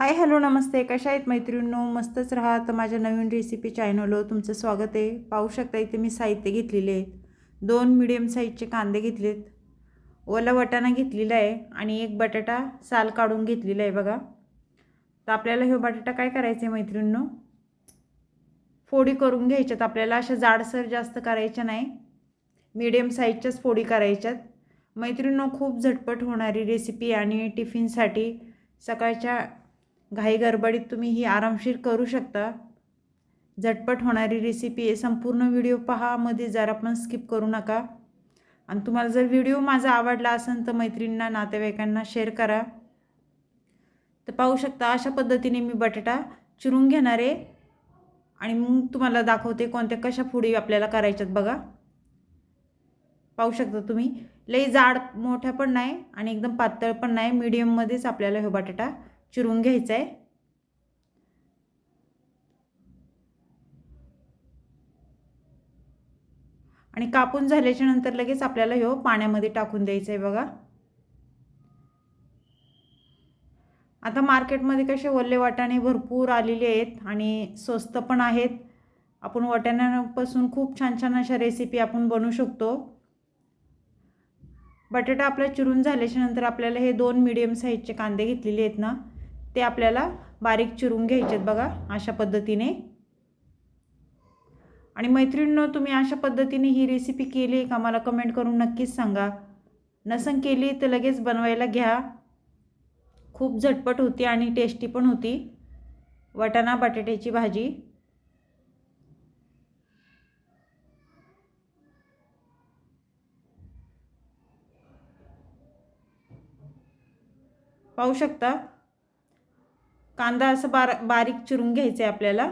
Hi hello नमस्ते. कशा आहेत मैत्रिणींनो? मस्तच राहा. तर माझ्या नवीन रेसिपी चॅनलवर तुमचं स्वागत आहे. पाहू शकता इथे मी साहित्य घेतलेले आहेत. दोन मिडियम साईजचे कांदे घेतलेत. ओला वटाणा घेतलेला आहे आणि एक बटाटा साल काढून घेतलेला आहे बघा. तर आपल्याला हे बटाटा काय करायचं आहे मैत्रिणींनो? फोडी करून घ्यायच्यात. आपल्याला अशा जाडसर जास्त करायच्या नाही. मीडियम साईजच्याच फोडी करायच्यात. मैत्रिणींनो खूप झटपट होणारी रेसिपी आणि टिफिनसाठी सकाळच्या घाई गडबडीत तुम्ही ही आरामशीर करू शकता. झटपट होणारी रेसिपी आहे. संपूर्ण व्हिडिओ पहा. मध्ये जरा पण स्किप करू नका. आणि तुम्हाला जर व्हिडिओ माझा आवडला असेल तर मैत्रिणींना नातेवाईकांना शेअर करा. तर पाहू शकता अशा पद्धतीने मी बटाटा चिरून घेणार आहे. आणि मग तुम्हाला दाखवते कोणत्या कशा फुडी आपल्याला करायच्यात बघा. पाहू शकता तुम्ही. लई जाड मोठ्या पण नाही आणि एकदम पातळ पण नाही. मीडियममध्येच आपल्याला हे बटाटा चिरून घ्यायचं आहे आणि कापून झाल्याच्यानंतर लगेच आपल्याला हो पाण्यामध्ये टाकून द्यायचं आहे बघा. आता मार्केटमध्ये कसे ओले वाटाणे भरपूर आलेले आहेत आणि स्वस्त पण आहेत. आपण वाटाण्यापासून खूप छान छान अशा रेसिपी आपण बनवू शकतो. बटाटा आपला चिरून झाल्याच्यानंतर आपल्याला हे दोन मिडियम साईजचे कांदे घेतलेले आहेत ना. ते आपल्याला बारीक चिरून घ्यायचे आहेत बघा अशा पद्धतीने. आणि मैत्रिणींनो तुम्ही अशा पद्धतीने ही रेसिपी केली आहे का? मला कमेंट करून नक्कीच सांगा. नसन केली तर लगेच बनवायला घ्या. खूप झटपट होती आणि टेस्टी पण होती. वटाणा बटाट्याची भाजी. पाहू शकता? कांदा असं बार बारीक चिरून घ्यायचं आहे आपल्याला.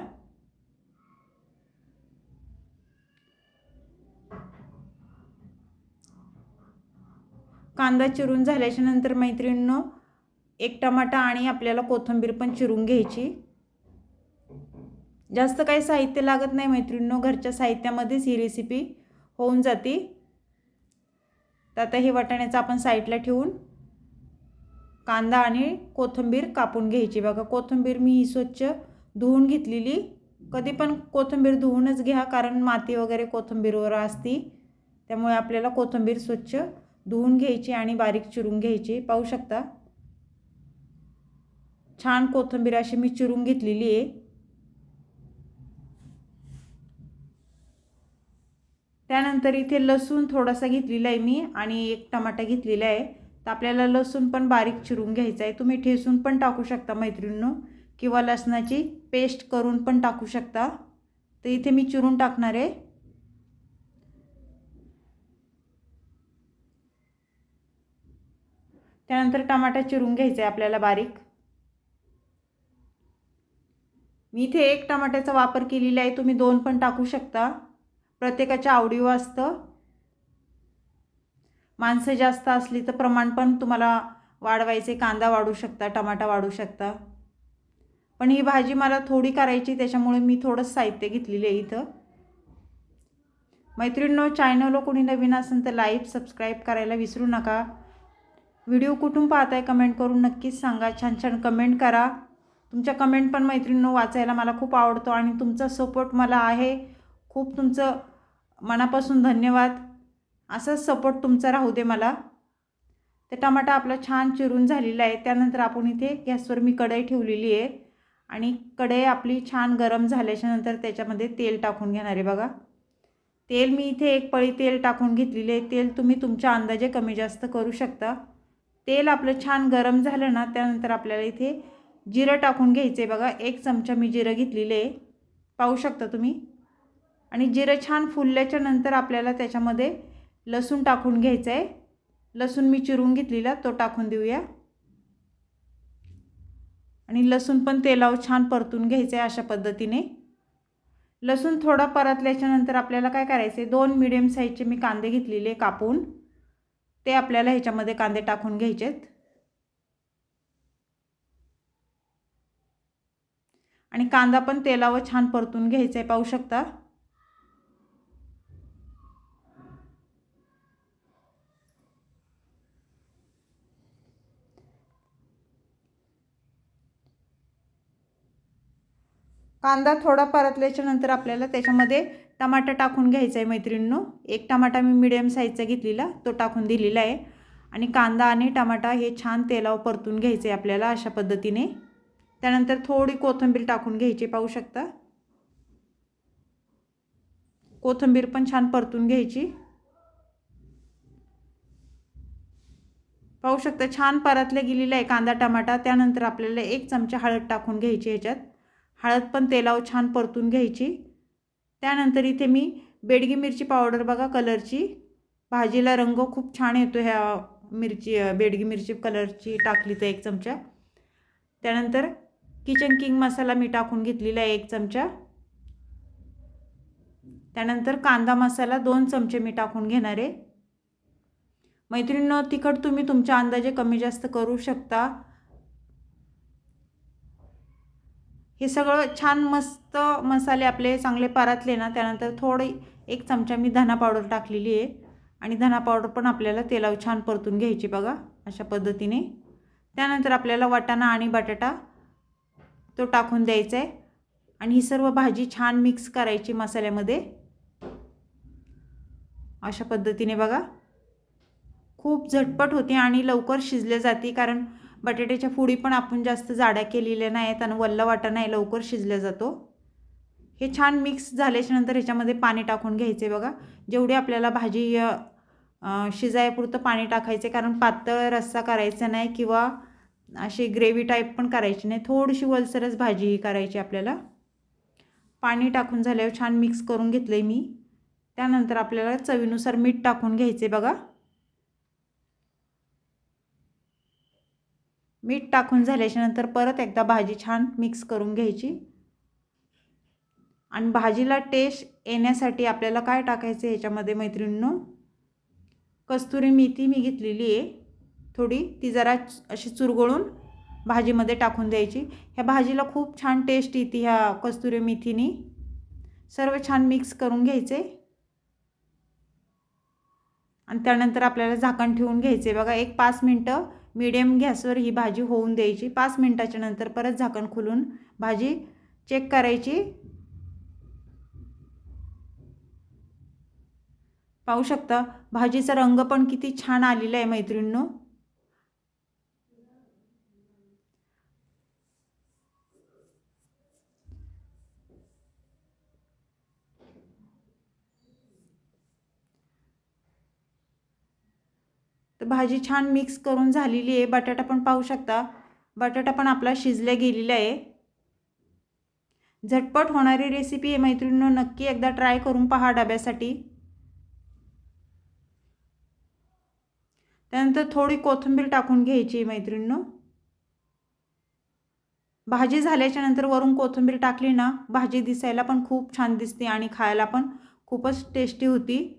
कांदा चिरून झाल्याच्यानंतर मैत्रिणींनो एक टमाटा आणि आपल्याला कोथिंबीर पण चिरून घ्यायची. जास्त काही साहित्य लागत नाही मैत्रिणींनो घरच्या साहित्यामध्येच ही रेसिपी होऊन जाते. तर आता हे वाटाण्याचं आपण साईडला ठेवून कांदा आणि कोथिंबीर कापून घ्यायची. बघा कोथिंबीर मी ही स्वच्छ धुवून घेतलेली. कधी पण कोथिंबीर धुवूनच घ्या कारण माती वगैरे कोथिंबीरवर असती. त्यामुळे आपल्याला कोथिंबीर स्वच्छ धुवून घ्यायची आणि बारीक चिरून घ्यायची. पाहू शकता? छान कोथिंबीर अशी मी चिरून घेतलेली आहे. त्यानंतर इथे लसूण थोडासा घेतलेला आहे मी आणि एक टमाटा घेतलेला आहे. तर आपल्याला लसूण पण बारीक चिरून घ्यायचा आहे. तुम्ही ठेसून पण टाकू शकता मैत्रिणींनो. किंवा लसणाची पेस्ट करून पण टाकू शकता. तर इथे मी चिरून टाकणार आहे. त्यानंतर टमाटा चिरून घ्यायचा आहे आपल्याला बारीक. मी इथे एक टमाट्याचा वापर केलेला आहे. तुम्ही दोन पण टाकू शकता. प्रत्येकाच्या आवडीवर असतं. माणसं जास्त असली तर प्रमाण पण तुम्हाला वाढवायचे. कांदा वाढू शकता टमाटा वाढू शकता. पण ही भाजी मला थोडी करायची त्याच्यामुळे मी थोडंच साहित्य घेतलेलं आहे इथं. मैत्रिणींनो चॅनलला कोणी नवीन असेल तर लाईक सबस्क्राईब करायला विसरू नका. व्हिडिओ कुठून पाहताय कमेंट करून नक्कीच सांगा. छान छान कमेंट करा. तुमच्या कमेंट पण मैत्रिणींनो वाचायला मला खूप आवडतो आणि तुमचा सपोर्ट मला आहे. खूप तुमचं मनापासून धन्यवाद. असाच सपोर्ट तुमचा राहू दे मला. ते टमाटा आपला छान चिरून झालेला आहे. त्यानंतर आपण इथे गॅसवर मी कढई ठेवलेली आहे. आणि कढई आपली छान गरम झाल्याच्यानंतर त्याच्यामध्ये तेल टाकून घेणार आहे बघा. तेल मी इथे एक पळी तेल टाकून घेतलेले आहे. तेल तुम्ही तुमच्या अंदाजे कमी जास्त करू शकता. तेल आपलं छान गरम झालं ना त्यानंतर आपल्याला इथे जिरं टाकून घ्यायचं आहे बघा. एक चमचा मी जिरं घेतलेलं आहे. पाहू शकता तुम्ही? आणि जिरं छान फुलल्याच्या नंतर आपल्याला त्याच्यामध्ये लसूण टाकून घ्यायचं आहे लसूण मी चिरून घेतलेला तो टाकून देऊया. आणि लसूण पण तेलावर छान परतून घ्यायचं आहे अशा पद्धतीने. लसूण थोडा परतल्याच्यानंतर आपल्याला काय करायचं आहे दोन मिडियम साईजचे मी कांदे घेतलेले कापून. ते आपल्याला ह्याच्यामध्ये कांदे टाकून घ्यायचेत. आणि कांदा पण तेलावर छान परतून घ्यायचा आहे पाहू शकता. कांदा थोडा परतल्याच्या नंतर आपल्याला त्याच्यामध्ये टमाटा टाकून घ्यायचा आहे मैत्रिणींनो. एक टमाटा मी मिडियम साईजचा घेतलेला तो टाकून दिलेला आहे. आणि कांदा आणि टमाटा हे छान तेलावर परतून घ्यायचे आपल्याला अशा पद्धतीने. त्यानंतर थोडी कोथिंबीर टाकून घ्यायची पाहू शकता. कोथिंबीर पण छान परतून घ्यायची. पाहू शकता छान परतले गेलेला आहे कांदा टमाटा. त्यानंतर आपल्याला एक चमचा हळद टाकून घ्यायची ह्याच्यात. हळद पण तेलावर छान परतून घ्यायची. त्यानंतर इथे मी बेडगी मिरची पावडर बघा कलरची भाजीला रंग खूप छान येतो ह्या मिरची बेडगी मिरची कलरची टाकली तर एक चमचा. त्यानंतर किचन किंग मसाला मी टाकून घेतलेला आहे एक चमचा. त्यानंतर कांदा मसाला दोन चमचे मी टाकून घेणार आहे. मैत्रिणीनं तिखट तुम्ही तुमच्या अंदाजे कमी जास्त करू शकता. हे सगळं छान मस्त मसाले आपले चांगले पारातले ना त्यानंतर थोडी एक चमचा मी धना पावडर टाकलेली आहे. आणि धना पावडर पण आपल्याला तेलावर छान परतून घ्यायची बघा अशा पद्धतीने. त्यानंतर आपल्याला वाटाणा आणि बटाटा तो टाकून द्यायचा आहे आणि ही सर्व भाजी छान मिक्स करायची मसाल्यामध्ये. अशा पद्धतीने बघा. खूप झटपट होते आणि लवकर शिजले जाते कारण बटाट्याच्या फोडी पण आपण जास्त जाड्या केलेल्या नाहीत आणि वल्ला वाटा आहे लवकर शिजल्या जातो. हे छान मिक्स झाल्याच्यानंतर ह्याच्यामध्ये पाणी टाकून घ्यायचे बघा. जेवढी आपल्याला भाजी शिजायपुरतं पाणी टाकायचे कारण पातळ रस्सा करायचा नाही किंवा अशी ग्रेव्ही टाईप पण करायची नाही. थोडीशी वलसरच भाजी ही करायची आपल्याला. पाणी टाकून झाल्यावर छान मिक्स करून घेतलं आहे मी. त्यानंतर आपल्याला चवीनुसार मीठ टाकून घ्यायचे बघा. मीठ टाकून झाल्याच्यानंतर परत एकदा भाजी छान मिक्स करून घ्यायची. आणि भाजीला टेस्ट येण्यासाठी आपल्याला काय टाकायचं आहे ह्याच्यामध्ये मैत्रिणींनो? कस्तुरी मेथी मी घेतलेली आहे. थोडी ती जरा अशी चुरगळून भाजीमध्ये टाकून द्यायची. ह्या भाजीला खूप छान टेस्ट येते ह्या कस्तुरी मेथीनी. सर्व छान मिक्स करून घ्यायचे. आणि त्यानंतर आपल्याला झाकण ठेवून घ्यायचे. बघा एक पाच मिनटं मीडियम गॅसवर ही भाजी होऊन द्यायची. पाच मिनटाच्या नंतर परत झाकण खोलून भाजी चेक करायची. पाहू शकता भाजीचा रंग पण किती छान आलेला आहे मैत्रिणींनो. तर भाजी छान मिक्स करून झालेली आहे. बटाटा पण पाहू शकता. बटाटा पण आपला शिजल्या गेलेला आहे. झटपट होणारी रेसिपी आहे मैत्रिणींनो. नक्की एकदा ट्राय करून पहा डब्यासाठी. त्यानंतर थोडी कोथिंबीर टाकून घ्यायची मैत्रिणींनो. भाजी झाल्याच्यानंतर वरून कोथिंबीर टाकली ना भाजी दिसायला पण खूप छान दिसते आणि खायला पण खूपच टेस्टी होती.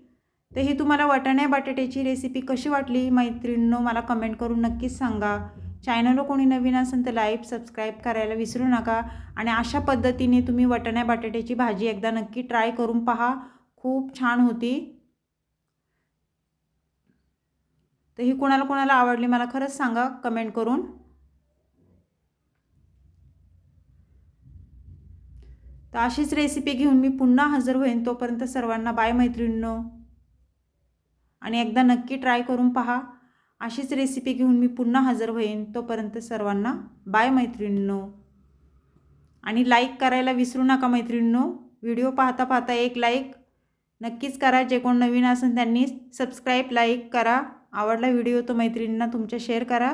तर ही तुम्हाला वाटाण्या बटाट्याची रेसिपी कशी वाटली? मैत्रिणींनो मला कमेंट करून नक्कीच सांगा. चॅनलवर कोणी नवीन असेल तर लाईक सबस्क्राईब करायला विसरू नका. आणि अशा पद्धतीने तुम्ही वाटाण्या बटाट्याची भाजी एकदा नक्की ट्राय करून पहा. खूप छान होती. तर ही कोणाला कोणाला आवडली मला खरंच सांगा कमेंट करून. तर अशीच रेसिपी घेऊन मी पुन्हा हजर होईन. तोपर्यंत सर्वांना बाय मैत्रिणींनो. आणि एकदा नक्की ट्राय करून पहा. अशीच रेसिपी घेऊन मी पुन्हा हजर होईन. तोपर्यंत सर्वांना बाय मैत्रिणींनो. आणि लाईक करायला विसरू नका मैत्रिणींनो. व्हिडिओ पाहता पाहता एक लाईक नक्कीच करा. जे कोण नवीन असेल त्यांनी सबस्क्राईब लाईक करा. आवडला व्हिडिओ तो मैत्रिणींना तुमच्या शेअर करा.